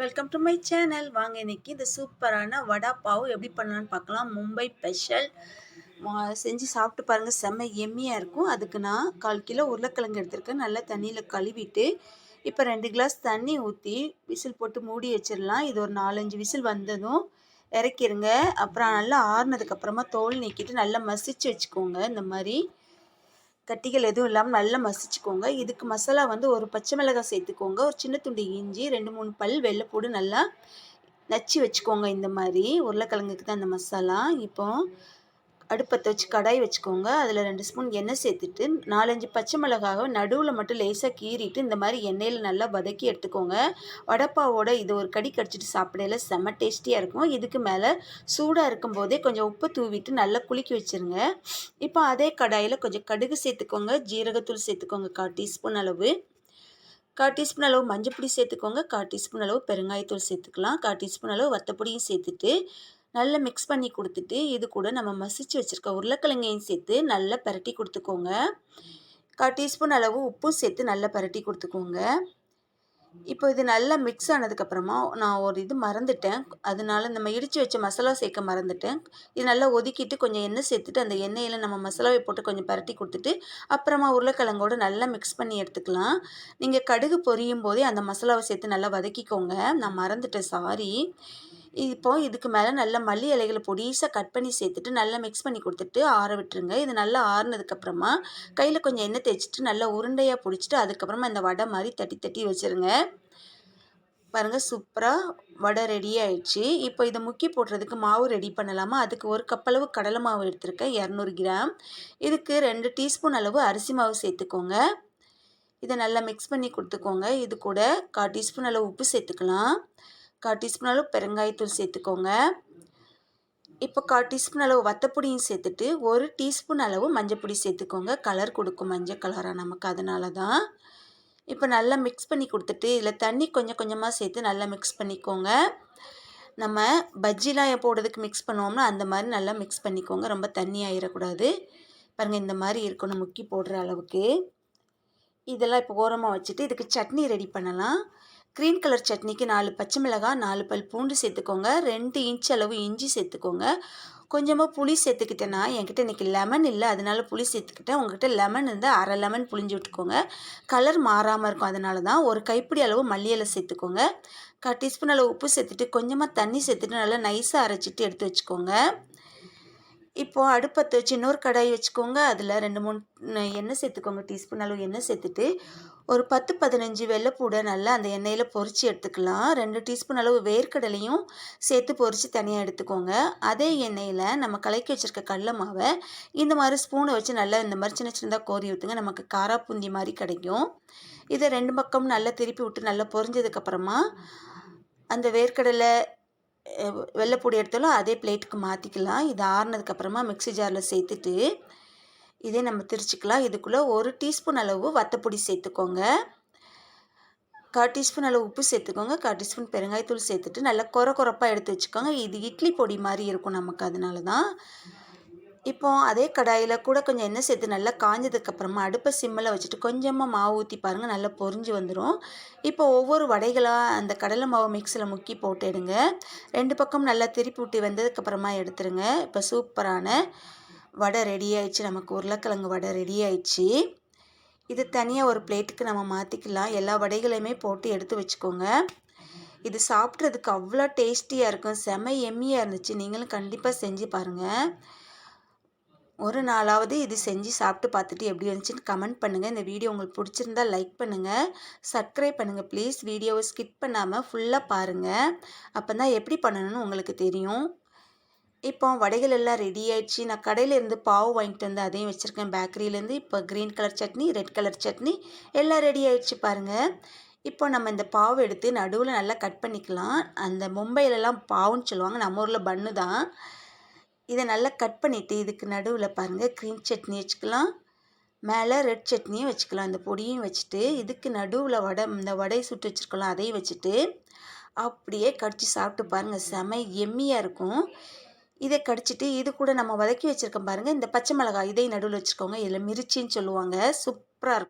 Welcome to my channel வாங்க இன்னைக்கு இந்த சூப்பரான வடா பாவு எப்படி பண்ணலான்னு பார்க்கலாம். மும்பை ஸ்பெஷல் செஞ்சு சாப்பிட்டு பாருங்கள் செம்ம எம்மியாக இருக்கும். அதுக்கு நான் கால் கிலோ உருளைக்கிழங்கு எடுத்திருக்கேன். நல்லா தண்ணியில் கழுவிட்டு இப்போ ரெண்டு கிளாஸ் தண்ணி ஊற்றி விசில் போட்டு மூடி வச்சிடலாம். இது ஒரு நாலஞ்சு விசில் வந்ததும் இறக்கிருங்க. அப்புறம் நல்லா ஆறுனதுக்கப்புறமா தோல் நீக்கிட்டு நல்லா மசிச்சு வச்சுக்கோங்க. இந்த மாதிரி கட்டிகள் எதுவும் இல்லாமல் நல்லா மசிச்சுக்கோங்க. இதுக்கு மசாலா வந்து ஒரு பச்சை மிளகாய் சேர்த்துக்கோங்க. ஒரு சின்ன துண்டு இஞ்சி ரெண்டு மூணு பல் வெள்ளைப்பூடு நல்லா நச்சு வச்சுக்கோங்க இந்த மாதிரி. உருளைக்கிழங்குக்கு தான் அந்த மசாலா. இப்போ அடுப்பத்தை வச்சு கடாய் வச்சுக்கோங்க. அதில் ரெண்டு ஸ்பூன் எண்ணெய் சேர்த்துட்டு நாலஞ்சு பச்சை மிளகாவை நடுவில் மட்டும் லேசாக கீறிட்டு இந்த மாதிரி எண்ணெயில் நல்லா வதக்கி எடுத்துக்கோங்க. வடப்பாவோட இது ஒரு கடி கடிச்சிட்டு சாப்பிடையில செம்ம டேஸ்டியாக இருக்கும். இதுக்கு மேலே சூடாக இருக்கும் போதே கொஞ்சம் உப்பு தூவிட்டு நல்லா குலுக்கி வச்சுருங்க. இப்போ அதே கடாயில் கொஞ்சம் கடுகு சேர்த்துக்கோங்க. ஜீரகத்தூள் சேர்த்துக்கோங்க கால் டீஸ்பூன் அளவு. கால் டீஸ்பூன் அளவு மஞ்சள் பொடி சேர்த்துக்கோங்க. கால் டீஸ்பூன் அளவு பெருங்காயத்தூள் சேர்த்துக்கலாம். கால் டீஸ்பூன் அளவு வத்தப்பொடியும் சேர்த்துட்டு நல்லா மிக்ஸ் பண்ணி கொடுத்துட்டு இது கூட நம்ம மசிச்சு வச்சுருக்க உருளைக்கிழங்கையும் சேர்த்து நல்லா பரட்டி கொடுத்துக்கோங்க. கால் டீஸ்பூன் அளவு உப்பும் சேர்த்து நல்லா பரட்டி கொடுத்துக்கோங்க. இப்போ இது நல்லா மிக்ஸ் ஆனதுக்கப்புறமா நான் ஒரு இது மறந்துட்டேன். அதனால நம்ம இடித்து வச்ச மசாலா சேர்க்க மறந்துட்டேன். இது நல்லா ஒதுக்கிட்டு கொஞ்சம் எண்ணெய் சேர்த்துட்டு அந்த எண்ணெயில் நம்ம மசாலாவை போட்டு கொஞ்சம் பரட்டி கொடுத்துட்டு அப்புறமா உருளைக்கிழங்கோடு நல்லா மிக்ஸ் பண்ணி எடுத்துக்கலாம். நீங்கள் கடுகு பொரியும் போதே அந்த மசாலாவை சேர்த்து நல்லா வதக்கிக்கோங்க. நான் மறந்துட்டேன் சாரி இப்போ இதுக்கு மேலே நல்லா மல்லி இலைகளை பொடிசாக கட் பண்ணி சேர்த்துட்டு நல்லா மிக்ஸ் பண்ணி கொடுத்துட்டு ஆற விட்டுருங்க. இது நல்லா ஆறுனதுக்கப்புறமா கையில் கொஞ்சம் எண்ணெய் தேய்ச்சிட்டு நல்லா உருண்டையாக பிடிச்சிட்டு அதுக்கப்புறமா இந்த வடை மாதிரி தட்டி தட்டி வச்சுருங்க. பாருங்கள் சூப்பராக வடை ரெடி ஆயிடுச்சு. இப்போ இதை முக்கி போடுறதுக்கு மாவு ரெடி பண்ணலாமா? அதுக்கு ஒரு கப்பளவு கடலை மாவு எடுத்திருக்கேன் இரநூறு கிராம். இதுக்கு ரெண்டு டீஸ்பூன் அளவு அரிசி மாவு சேர்த்துக்கோங்க. இதை நல்லா மிக்ஸ் பண்ணி கொடுத்துக்கோங்க. இது கூட கால் டீஸ்பூன் அளவு உப்பு சேர்த்துக்கலாம். கால் டீஸ்பூன் அளவு பெருங்காயத்தூள் சேர்த்துக்கோங்க. இப்போ கால் டீஸ்பூன் அளவு வத்தப்பொடியும் சேர்த்துட்டு ஒரு டீஸ்பூன் அளவு மஞ்சப்பொடி சேர்த்துக்கோங்க. கலர் கொடுக்கும் மஞ்சள் கலராக நமக்கு அதனால தான். இப்போ நல்லா மிக்ஸ் பண்ணி கொடுத்துட்டு இதில் தண்ணி கொஞ்சம் கொஞ்சமாக சேர்த்து நல்லா மிக்ஸ் பண்ணிக்கோங்க. நம்ம பஜ்ஜிலாம் போடுறதுக்கு மிக்ஸ் பண்ணுவோம்னா அந்த மாதிரி நல்லா மிக்ஸ் பண்ணிக்கோங்க. ரொம்ப தண்ணி ஆயிடக்கூடாது பாருங்கள் இந்த மாதிரி இருக்கணும் முக்கி போடுற அளவுக்கு. இதெல்லாம் இப்போ ஓரமாக வச்சுட்டு இதுக்கு சட்னி ரெடி பண்ணலாம். க்ரீன் கலர் சட்னிக்கு நாலு பச்சை மிளகாய் நாலு பல் பூண்டு சேர்த்துக்கோங்க. ரெண்டு இன்ச் அளவு இஞ்சி சேர்த்துக்கோங்க. கொஞ்சமாக புளி சேர்த்துக்கிட்டேன்னா என்கிட்ட இன்றைக்கி லெமன் இல்லை. அதனால புளி சேர்த்துக்கிட்டேன். உங்ககிட்ட லெமன் இருந்தால் அரை லெமன் புளிஞ்சு விட்டுக்கோங்க. கலர் மாறாமல் இருக்கும். அதனால தான் ஒரு கைப்பிடி அளவு மல்லியலை சேர்த்துக்கோங்க. கா டீஸ்பூன் அளவு உப்பு சேர்த்துட்டு கொஞ்சமாக தண்ணி சேர்த்துட்டு நல்லா நைஸாக அரைச்சிட்டு எடுத்து வச்சுக்கோங்க. இப்போது அடுப்பை வச்சு இன்னொரு கடாய் வச்சுக்கோங்க. அதில் ரெண்டு மூணு எண்ணெய் சேர்த்துக்கோங்க. டீஸ்பூன் அளவு எண்ணெய் சேர்த்துட்டு ஒரு பத்து பதினஞ்சு வெள்ளைப்பூடை நல்லா அந்த எண்ணெயில் பொறிச்சு எடுத்துக்கலாம். ரெண்டு டீஸ்பூன் அளவு வேர்க்கடலையும் சேர்த்து பொறிச்சு தனியாக எடுத்துக்கோங்க. அதே எண்ணெயில் நம்ம கலக்கி வச்சுருக்க கடல மாவை இந்த மாதிரி ஸ்பூனை வச்சு நல்லா இந்த மாதிரி சின்ன சின்னதாக கோரி ஊற்றுங்க நமக்கு காராப்பூந்தி மாதிரி கிடைக்கும். இதை ரெண்டு பக்கம் நல்லா திருப்பி விட்டு நல்லா பொரிஞ்சதுக்கப்புறமா அந்த வேர்க்கடலை வெள்ளைப்பொடி எடுத்தாலும் அதே பிளேட்டுக்கு மாற்றிக்கலாம் இது ஆறுனதுக்கப்புறமா மிக்ஸி ஜாரில் சேர்த்துட்டு இதே நம்ம திரிச்சிக்கலாம். இதுக்குள்ளே ஒரு டீஸ்பூன் அளவு வத்தப்பொடி சேர்த்துக்கோங்க. கால் டீஸ்பூன் அளவு உப்பு சேர்த்துக்கோங்க. கால் டீஸ்பூன் பெருங்காயத்தூள் சேர்த்துட்டு நல்லா குறை குறப்பாக எடுத்து வச்சுக்கோங்க. இது இட்லி பொடி மாதிரி இருக்கும் நமக்கு அதனால தான் இப்போ அதே கடாயில் கூட கொஞ்சம் எண்ணெய் சேர்த்து நல்லா காஞ்சதுக்கப்புறமா அடுப்பை சிம்மில் வச்சுட்டு கொஞ்சமாக மாவு ஊற்றி பாருங்கள் நல்லா பொறிஞ்சு வந்துடும் இப்போ ஒவ்வொரு வடைகளாக அந்த கடலை மாவு மிக்ஸில் முக்கி போட்டுடுங்க ரெண்டு பக்கம் நல்லா திருப்பி விட்டு வந்ததுக்கப்புறமா எடுத்துருங்க. இப்போ சூப்பரான வடை ரெடி ஆயிடுச்சு. நமக்கு உருளைக்கிழங்கு வடை ரெடி ஆயிடுச்சு. இது தனியாக ஒரு பிளேட்டுக்கு நம்ம மாற்றிக்கலாம் எல்லா வடைகளையுமே போட்டு எடுத்து வச்சுக்கோங்க. இது சாப்பிட்றதுக்கு அவ்வளோ டேஸ்டியாக இருக்கும். செம எம்மியாக இருந்துச்சு. நீங்களும் கண்டிப்பாக செஞ்சு பாருங்கள் ஒரு நாளாவது இது செஞ்சு சாப்பிட்டு பார்த்துட்டு எப்படி இருந்துச்சுன்னு கமெண்ட் பண்ணுங்கள் இந்த வீடியோ உங்களுக்கு பிடிச்சிருந்தா லைக் பண்ணுங்கள் சப்ஸ்கிரைப் பண்ணுங்கள் ப்ளீஸ் வீடியோவை ஸ்கிப் பண்ணாமல் ஃபுல்லாக பாருங்கள் அப்போ தான் எப்படி பண்ணணும்னு உங்களுக்கு தெரியும். இப்போ வடைகள் எல்லாம் ரெடி ஆயிடுச்சு. நான் கடையிலேருந்து பாவு வாங்கிட்டு வந்து அதையும் வச்சுருக்கேன். பேக்கரியிலேருந்து இப்போ green colour chutney red colour chutney எல்லாம் ரெடி ஆயிடுச்சு பாருங்கள் இப்போ நம்ம இந்த பாவு எடுத்து நடுவில் நல்லா கட் பண்ணிக்கலாம். அந்த மும்பையிலலாம் பாவுன்னு சொல்லுவாங்க. நம்ம ஊரில் பன்னு தான். இதை நல்லா கட் பண்ணிவிட்டு இதுக்கு நடுவில் பாருங்கள் க்ரீம் சட்னி வச்சுக்கலாம். மேலே ரெட் சட்னியும் வச்சுக்கலாம். அந்த பொடியும் வச்சுட்டு இதுக்கு நடுவில் வடை இந்த வடையை சுட்டு வச்சுருக்கலாம் அதையும் வச்சுட்டு அப்படியே கடிச்சு சாப்பிட்டு பாருங்கள் செம எம்மியாக இருக்கும். இதை கடிச்சிட்டு இது கூட நம்ம வதக்கி வச்சுருக்கோம் பாருங்கள் இந்த பச்சை மிளகாய் இதை நடுவில் வச்சுருக்கோங்க இதில் மிரிச்சின்னு சொல்லுவாங்க. சூப்பராக இருக்கும்.